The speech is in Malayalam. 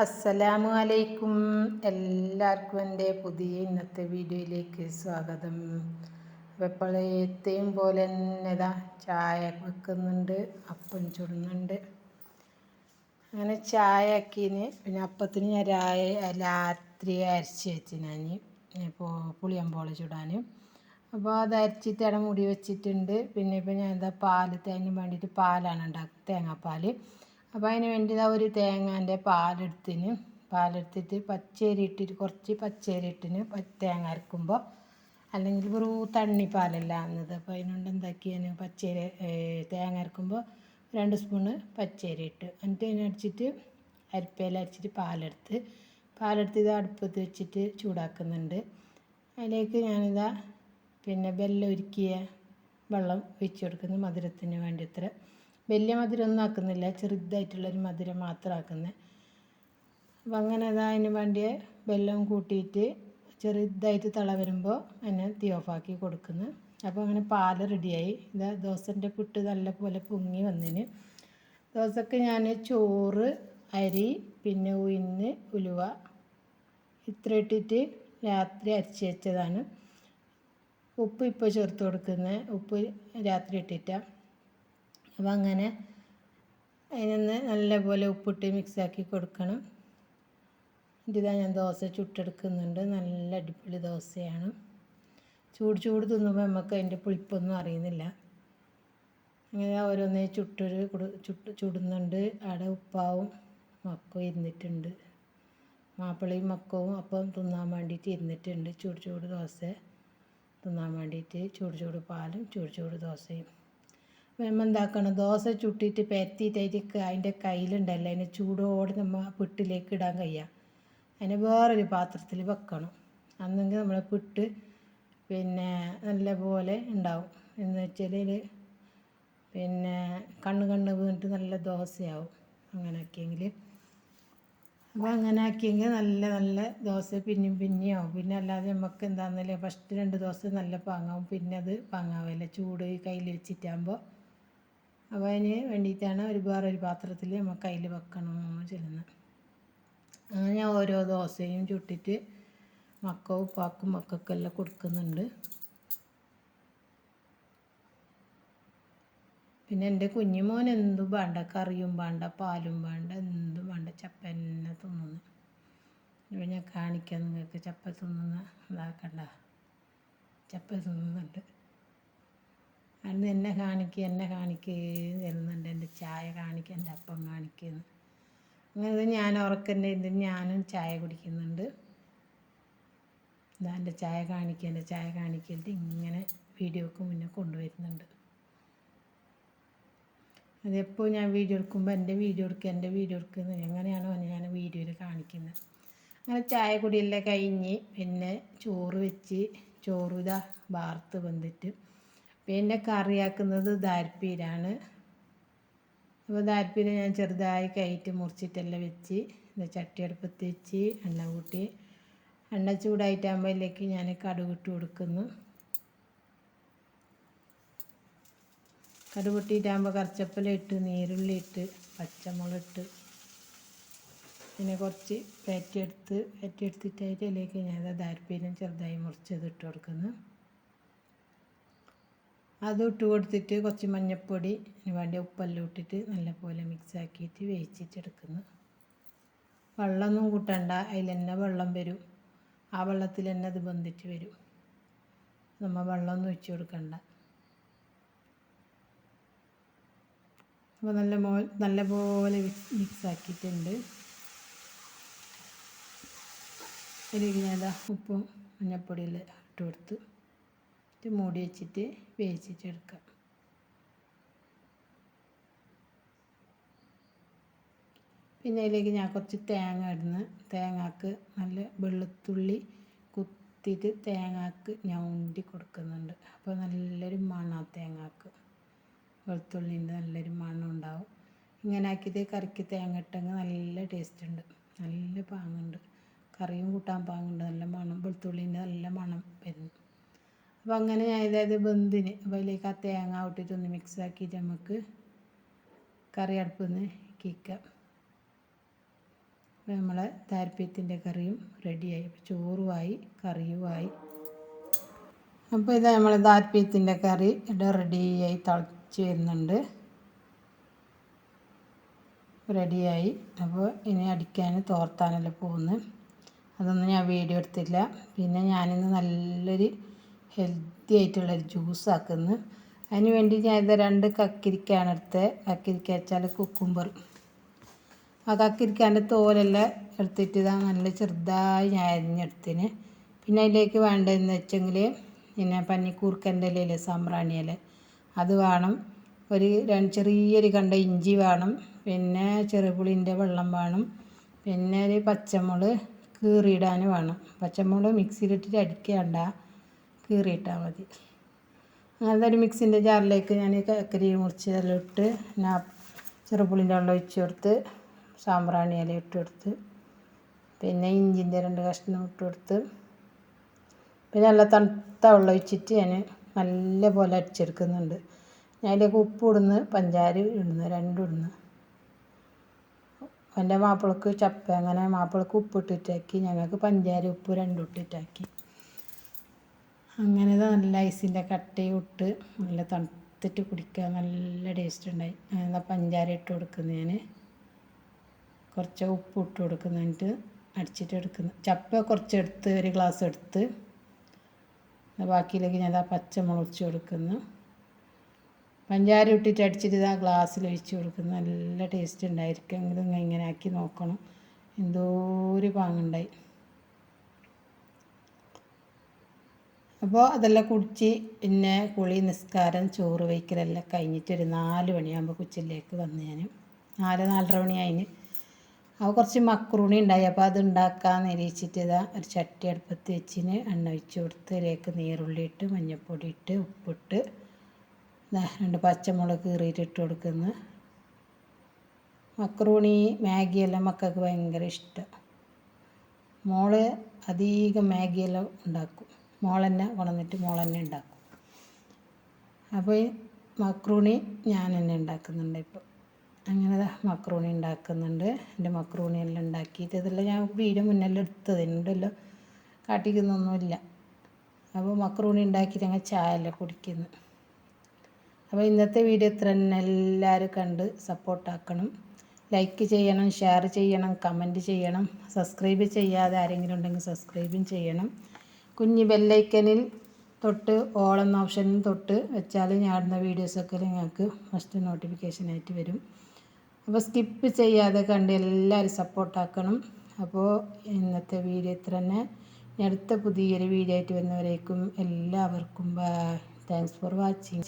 അസ്സലാമു അലൈക്കും. എല്ലാവർക്കും എന്റെ പുതിയ ഇന്നത്തെ വീഡിയോയിലേക്ക് സ്വാഗതം. വെപ്പളയത്തെയും പോലെ തന്നെ ഇതാ ചായ വെക്കുന്നുണ്ട് അപ്പം ചുടുന്നുണ്ട്. അങ്ങനെ ചായ ആക്കിന്. പിന്നെ അപ്പത്തിന് ഞാൻ രാത്രി അരച്ച് വെച്ച് ഇപ്പോൾ പുളിയമ്പോള ചുടാൻ അപ്പോൾ അത് അരച്ചിട്ട് അവിടെ മുടി വെച്ചിട്ടുണ്ട്. പിന്നെ ഇപ്പോൾ ഞാൻ എന്താ പാൽ തേങ്ങ വേണ്ടിയിട്ട് പാലാണ് ഉണ്ടാക്കുക തേങ്ങാപ്പാൽ അപ്പോൾ അതിന് വേണ്ടി ഒരു തേങ്ങാന്റെ പാലെടുത്തിന്. പാലെടുത്തിട്ട് പച്ചരി ഇട്ടിട്ട് കുറച്ച് പച്ചരി ഇട്ടിന്. തേങ്ങ അരക്കുമ്പോൾ അല്ലെങ്കിൽ ഒരു തണ്ണി പാലല്ല എന്നത് അപ്പോൾ അതിനോണ്ട് എന്താക്കിയാണ്? പച്ചരി തേങ്ങ അരക്കുമ്പോൾ രണ്ട് സ്പൂണ് പച്ചരി ഇട്ട്. എന്നിട്ട് അതിനടിച്ചിട്ട് അരിപ്പയിൽ അരച്ചിട്ട് പാലെടുത്ത്. പാലെടുത്ത് ഇത് അടുപ്പത്ത് വെച്ചിട്ട് ചൂടാക്കുന്നുണ്ട്. അതിലേക്ക് ഞാനിതാ പിന്നെ വെല്ലം ഉരുക്കിയ വെള്ളം ഒഴിച്ച് കൊടുക്കുന്നു മധുരത്തിന് വേണ്ടി ഇത്ര വലിയ മധുരം ഒന്നും ആക്കുന്നില്ല. ചെറുതായിട്ടുള്ളൊരു മധുരം മാത്രം ആക്കുന്നത് അപ്പം അങ്ങനെ അതാ അതിന് വേണ്ടിയ വെല്ലം കൂട്ടിയിട്ട് ചെറുതായിട്ട് തിള വരുമ്പോൾ അതിനെ തീ ഓഫാക്കി കൊടുക്കുന്നു. അപ്പോൾ അങ്ങനെ പാൽ റെഡിയായി. ഇതാ ദോശന്റെ പുട്ട് നല്ലപോലെ പൊങ്ങി വന്നതിന് ദോശക്ക് ഞാൻ ചോറ് അരി പിന്നെ ഉയിന്ന് ഉലുവ ഇത്ര ഇട്ടിട്ട് രാത്രി അരച്ച് വെച്ചതാണ്. ഉപ്പ് ഇപ്പോൾ ചേർത്ത് കൊടുക്കുന്നത് ഉപ്പ് രാത്രി ഇട്ടിട്ടാണ് അപ്പോൾ അങ്ങനെ അതിനൊന്ന് നല്ലപോലെ ഉപ്പിട്ട് മിക്സാക്കി കൊടുക്കണം. ഇതാ ഞാൻ ദോശ ചുട്ടെടുക്കുന്നുണ്ട്. നല്ല അടിപൊളി ദോശയാണ്. ചൂട് ചൂട് തിന്നുമ്പോൾ നമുക്ക് അതിന്റെ പുളിപ്പൊന്നും അറിയുന്നില്ല. അങ്ങനെ ഓരോന്നേ ചുട്ടൊരു ചുട്ട് ചുടുന്നുണ്ട്. അവിടെ ഉപ്പാവും മക്കവും ഇരുന്നിട്ടുണ്ട്. മാപ്പിളയും മക്കവും അപ്പം തിന്നാൻ വേണ്ടിയിട്ട് ഇരുന്നിട്ടുണ്ട്. ചൂട് ചൂട് ദോശ തിന്നാൻ വേണ്ടിയിട്ട് ചൂട് ചൂട് പാലും ചൂട് ചൂട് ദോശയും. നമ്മൾ എന്താക്കണം ദോശ ചുട്ടിട്ട് പരത്തിയിട്ടായിട്ട് അതിന്റെ കയ്യിലുണ്ടല്ലോ. അതിനെ ചൂടോടെ നമ്മൾ പുട്ടിലേക്ക് ഇടാൻ കഴിയുക അതിനെ വേറൊരു പാത്രത്തിൽ വെക്കണം. അന്നെങ്കിൽ നമ്മൾ പുട്ട് പിന്നെ നല്ല പോലെ ഉണ്ടാവും. എന്ന് വെച്ചാൽ പിന്നെ കണ്ണ് കണ്ണ് വീണിട്ട് നല്ല ദോശയാവും. അങ്ങനെ ആക്കിയെങ്കിൽ അപ്പോൾ അങ്ങനെ ആക്കിയെങ്കിൽ നല്ല നല്ല ദോശ പിന്നെയും പിന്നെയും ആവും. പിന്നെ അല്ലാതെ നമുക്ക് എന്താണെന്നല്ലേ ഫസ്റ്റ് രണ്ട് ദോശ നല്ല പാങ്ങാവും. പിന്നെ അത് പാങ്ങാവില്ല. ചൂട് കയ്യിൽ വെച്ചിട്ടാകുമ്പോൾ അപ്പോൾ അതിന് വേണ്ടിയിട്ടാണ് ഒരു വേറൊരു പാത്രത്തിൽ നമുക്ക് അതിൽ വെക്കണം ചെല്ലുന്നത് അങ്ങനെ ഓരോ ദോശയും ചുട്ടിട്ട് മക്ക ഉപ്പാക്കും മക്കൾക്കെല്ലാം കൊടുക്കുന്നുണ്ട്. പിന്നെ എന്റെ കുഞ്ഞുമോൻ എന്തും വേണ്ട കറിയും വേണ്ട പാലും വേണ്ട എന്തും വേണ്ട ചപ്പ തന്നെ തിന്നുന്നു. ഇപ്പം ഞാൻ കാണിക്കാം നിങ്ങൾക്ക് ചപ്പ തിന്നുന്ന ഇതാക്കണ്ട. ചപ്പ തിന്നുന്നുണ്ട്. അന്ന് എന്നെ കാണിക്കുക എന്നെ കാണിക്കുക തരുന്നുണ്ട് എന്റെ ചായ കാണിക്കുക എന്റെ അപ്പം കാണിക്കുന്നു അങ്ങനെ ഞാൻ ഉറക്കന്റെ ഇത് ഞാനും ചായ കുടിക്കുന്നുണ്ട്. ഇതാ എന്റെ ചായ കാണിക്കുക എന്റെ ചായ കാണിക്കരുത് ഇങ്ങനെ വീഡിയോക്ക് മുന്നേ കൊണ്ടുവരുന്നുണ്ട്. അതെപ്പോൾ ഞാൻ വീഡിയോ എടുക്കുമ്പോൾ എന്റെ വീഡിയോ എടുക്കുക എന്റെ വീഡിയോ എടുക്കുന്നത് എങ്ങനെയാണോ ഞാൻ വീഡിയോയിൽ കാണിക്കുന്നത്. അങ്ങനെ ചായ കുടിയെല്ലാം കഴിഞ്ഞ് പിന്നെ ചോറ് വെച്ച് ചോറ് ഇതാ വാർത്ത് വന്നിട്ട് പിന്നെ കറിയാക്കുന്നത് ദാരിപ്പീരാണ് അപ്പോൾ ദാരിപ്പീര ഞാൻ ചെറുതായി കയറ്റി മുറിച്ചിട്ടെല്ലാം വെച്ച് ചട്ടി അടുപ്പത്ത് വെച്ച് എണ്ണ കൂട്ടി. എണ്ണ ചൂടായിട്ടാകുമ്പോൾ അതിലേക്ക് ഞാൻ കടുകിട്ട് കൊടുക്കുന്നു. കടുകൊട്ടിയിട്ടാകുമ്പോൾ കറച്ചപ്പല ഇട്ട് നീരുള്ളി ഇട്ട് പച്ചമുളക് ഇട്ട് പിന്നെ കുറച്ച് പേറ്റിയെടുത്ത് പേറ്റിയെടുത്തിട്ട് അതിലേക്ക് ഞാൻ ദാരിപ്പീരം ചെറുതായി മുറിച്ചത് ഇട്ട് കൊടുക്കുന്നു. അതും ഇട്ട് കൊടുത്തിട്ട് കുറച്ച് മഞ്ഞൾപ്പൊടി അതിന് വേണ്ടി ഉപ്പെല്ലാം ഇട്ടിട്ട് നല്ലപോലെ മിക്സ് ആക്കിയിട്ട് വേവിച്ചിട്ടെടുക്കുന്നു. വെള്ളമൊന്നും കൂട്ടണ്ട അതിൽ തന്നെ വെള്ളം വരും. ആ വെള്ളത്തിൽ തന്നെ അത് ബന്ധിച്ച് വരും. നമ്മൾ വെള്ളമൊന്നും ഒഴിച്ചു കൊടുക്കണ്ട. അപ്പോൾ നല്ല മോ നല്ലപോലെ മിക്സ് ആക്കിയിട്ടുണ്ട്. ഞാൻ ഉപ്പും മഞ്ഞപ്പൊടിയിൽ ഇട്ട് കൊടുത്ത് ഇത് മൂടി വെച്ചിട്ട് വേവിച്ചിട്ടെടുക്കാം. പിന്നെ അതിലേക്ക് ഞാൻ കുറച്ച് തേങ്ങ ഇടുന്നു. തേങ്ങാക്ക് നല്ല വെളുത്തുള്ളി കുത്തിയിട്ട് തേങ്ങാക്ക് ഞൗണ്ടി കൊടുക്കുന്നുണ്ട്. അപ്പോൾ നല്ലൊരു മണം തേങ്ങാക്ക്. വെളുത്തുള്ളിന്റെ നല്ലൊരു മണം ഉണ്ടാവും. ഇങ്ങനെ ആക്കിയിട്ട് കറിക്ക് തേങ്ങ ഇട്ടെങ്കിൽ നല്ല ടേസ്റ്റ് ഉണ്ട്. നല്ല പാങ്ങുണ്ട്. കറിയും കൂട്ടാൻ പാങ്ങുണ്ട്. നല്ല മണം. വെളുത്തുള്ളിന്റെ നല്ല മണം വരുന്നു അപ്പോൾ അങ്ങനെ ഞാൻ ഇതായത് ബന്ദിന് അപ്പോൾ അതിലേക്ക് ആ തേങ്ങ ഇട്ടിട്ട് ഒന്ന് മിക്സ് ആക്കിയിട്ട് നമുക്ക് കറി അടുപ്പിൽ നിന്ന് കിക്കാം നമ്മളെ താല്പര്യത്തിന്റെ കറിയും റെഡിയായി അപ്പോൾ ചോറുമായി കറിയുമായി. അപ്പോൾ ഇതാ നമ്മളെ താല്പര്യത്തിന്റെ കറി ഇവിടെ റെഡിയായി തിളച്ച് വരുന്നുണ്ട്. റെഡിയായി അപ്പോൾ ഇനി അടിക്കാൻ തോർത്താനല്ലേ പോകുന്നത്. അതൊന്നും ഞാൻ വീഡിയോ എടുത്തില്ല. പിന്നെ ഞാനിന്ന് നല്ലൊരു ഹെൽത്തി ആയിട്ടുള്ളൊരു ജ്യൂസ് ആക്കുന്നു. അതിന് വേണ്ടി ഞാൻ ഇത് രണ്ട് കക്കിരിക്കാണ് എടുത്തത് കക്കിരിക്ക വെച്ചാൽ കുക്കുംബർ ആ കക്കിരിക്കാന്റെ തോലെല്ലാം എടുത്തിട്ട് ഇതാ നല്ല ചെറുതായി ഞാൻ അരിഞ്ഞെടുത്തിന് പിന്നെ അതിലേക്ക് വേണ്ടതെന്ന് വെച്ചെങ്കിൽ പിന്നെ പന്നിക്കൂർക്കന്റെ ഇലയിലെ സാമ്പ്രാണി ഇല. അത് വേണം. ഒരു രണ്ട് ചെറിയൊരു കണ്ട ഇഞ്ചി വേണം. പിന്നെ ചെറുപുളിന്റെ വെള്ളം വേണം. പിന്നെ ഒരു പച്ചമുളക് കീറിയിടാൻ വേണം. പച്ചമുളക് മിക്സിയിലിട്ടിട്ട് അടിക്കേണ്ട. കീറിയിട്ടാൽ മതി. അങ്ങനത്തെ ഒരു മിക്സിന്റെ ജാറിലേക്ക് ഞാൻ കക്കരി മുറിച്ച് എല്ലാം ഇട്ട് ഞാൻ ചെറുപുളിന്റെ വെള്ളം ഒഴിച്ചു കൊടുത്ത് സാമ്പ്രാണി ഇല ഇട്ട് കൊടുത്ത് പിന്നെ ഇഞ്ചിന്റെ രണ്ട് കഷ്ണം ഇട്ട് കൊടുത്ത് പിന്നെ നല്ല തണുത്ത വെള്ളം ഒഴിച്ചിട്ട് ഞാൻ നല്ല പോലെ അടിച്ചെടുക്കുന്നുണ്ട് ഞാൻ അതിലേക്ക് ഉപ്പ് ഇടുന്നു പഞ്ചാര ഇടുന്നു രണ്ടും ഇടുന്നു. എന്റെ മാപ്പിളക്ക് ചപ്പ അങ്ങനെ മാപ്പിളക്ക് ഉപ്പ് ഇട്ടിട്ടാക്കി ഞങ്ങൾക്ക് പഞ്ചാര ഉപ്പ് രണ്ടും ഇട്ടിട്ടാക്കി. അങ്ങനെ നല്ല ഐസിന്റെ കട്ടയും ഇട്ട് നല്ല തണുത്തിട്ട് കുടിക്കാൻ നല്ല ടേസ്റ്റ് ഉണ്ടായി. അങ്ങനെ പഞ്ചാര ഇട്ട് കൊടുക്കുന്നു ഞാൻ. കുറച്ച് ഉപ്പ് ഇട്ട് കൊടുക്കുന്നിട്ട് അടിച്ചിട്ട് എടുക്കുന്നു. ചപ്പ കുറച്ച് എടുത്ത് ഒരു ഗ്ലാസ് എടുത്ത് ബാക്കിയിലേക്ക് ഞാൻ ആ പച്ചമുളക് കൊടുക്കുന്നു. പഞ്ചാര ഇട്ടിട്ട് അടിച്ചിട്ട് ആ ഗ്ലാസ്സിൽ ഒഴിച്ച് കൊടുക്കുന്നു. നല്ല ടേസ്റ്റ് ഉണ്ടായിരിക്കും. എങ്കിലും ഇങ്ങനെ ആക്കി നോക്കണം. എന്തോ ഒരു പാങ്ങുണ്ടായി. അപ്പോൾ അതെല്ലാം കുടിച്ച് പിന്നെ കുളി നിസ്കാരം ചോറ് വയ്ക്കലെല്ലാം കഴിഞ്ഞിട്ട് ഒരു നാല് മണിയാകുമ്പോൾ കൊച്ചിലേക്ക് വന്ന് ഞാൻ നാല് നാലര മണിയായിന് അപ്പോൾ കുറച്ച് മക്രൂണി ഉണ്ടായി. അപ്പോൾ അത് ഉണ്ടാക്കാൻ നിരീക്ഷിച്ചിട്ട് ഇതാ ഒരു ചട്ടി അടുപ്പത്ത് വെച്ചിന്. എണ്ണ ഒഴിച്ച് കൊടുത്ത് ഇതിലേക്ക് നീറുള്ളി ഇട്ട് മഞ്ഞൾപ്പൊടി ഇട്ട് ഉപ്പിട്ട്. രണ്ട് പച്ചമുളക് കീറിയിട്ട് ഇട്ട് കൊടുക്കുന്നു. മക്രൂണി മാഗിയെല്ലാം മക്കൾക്ക് ഭയങ്കര ഇഷ്ടം. മോൾ അധികം മാഗിയെല്ലാം ഉണ്ടാക്കും. മോൾ തന്നെ കൊണ്ടുവന്നിട്ട് മോൾ തന്നെ ഉണ്ടാക്കും അപ്പോൾ ഈ മക്രൂണി ഞാൻ തന്നെ ഉണ്ടാക്കുന്നുണ്ട് ഇപ്പോൾ അങ്ങനെ മക്രൂണി ഉണ്ടാക്കുന്നുണ്ട് എന്റെ മക്രൂണി എല്ലാം ഉണ്ടാക്കിയിട്ട് ഇതെല്ലാം ഞാൻ വീഡിയോ മുന്നെല്ലാം എടുത്തത്. എന്നോടല്ലോ കാട്ടിക്കുന്നൊന്നുമില്ല. അപ്പോൾ മക്രൂണി ഉണ്ടാക്കിയിട്ട് അങ്ങനെ ചായ എല്ലാം കുടിക്കുന്നു. അപ്പോൾ ഇന്നത്തെ വീഡിയോ ഇത്ര തന്നെ. എല്ലാവരും കണ്ട് സപ്പോർട്ടാക്കണം ലൈക്ക് ചെയ്യണം ഷെയർ ചെയ്യണം കമന്റ് ചെയ്യണം. സബ്സ്ക്രൈബ് ചെയ്യാതെ ആരെങ്കിലും ഉണ്ടെങ്കിൽ സബ്സ്ക്രൈബും ചെയ്യണം. കുഞ്ഞ് ബെല്ലൈക്കനിൽ തൊട്ട് ഓൾ എന്ന ഓപ്ഷനിൽ തൊട്ട് വെച്ചാൽ ഞാടുന്ന വീഡിയോസൊക്കെ നിങ്ങൾക്ക് ഫസ്റ്റ് നോട്ടിഫിക്കേഷനായിട്ട് വരും. അപ്പോൾ സ്കിപ്പ് ചെയ്യാതെ കണ്ട് എല്ലാവരും സപ്പോർട്ടാക്കണം അപ്പോൾ ഇന്നത്തെ വീഡിയോ ഇത്ര തന്നെ. അടുത്ത പുതിയൊരു വീഡിയോ ആയിട്ട് വരുന്നവരേക്കും എല്ലാവർക്കും ബൈ താങ്ക്സ് ഫോർ വാച്ചിങ്